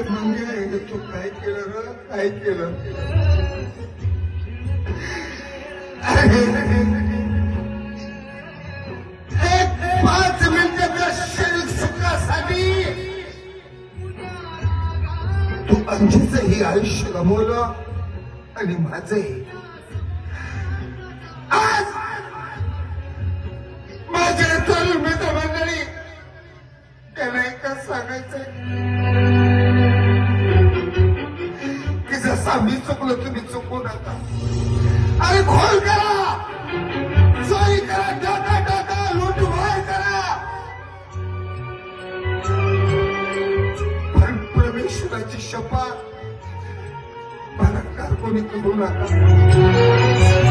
म्हणजे केलं काय केलं? एक पाच मिनिटाच्या शरीर सुखासाठी तू अंजीचंही आयुष्य गमवलं आणि माझंही. आज माझे तर मित्र मंडळी त्यांना एकच जसा मी चुकलो तुम्ही चुकू नका. अरे खोल करा! चोरी करा टाका टाका लुटमार करा. पण परमेश्वराची शपथ बलात्कार कोणी करू नका.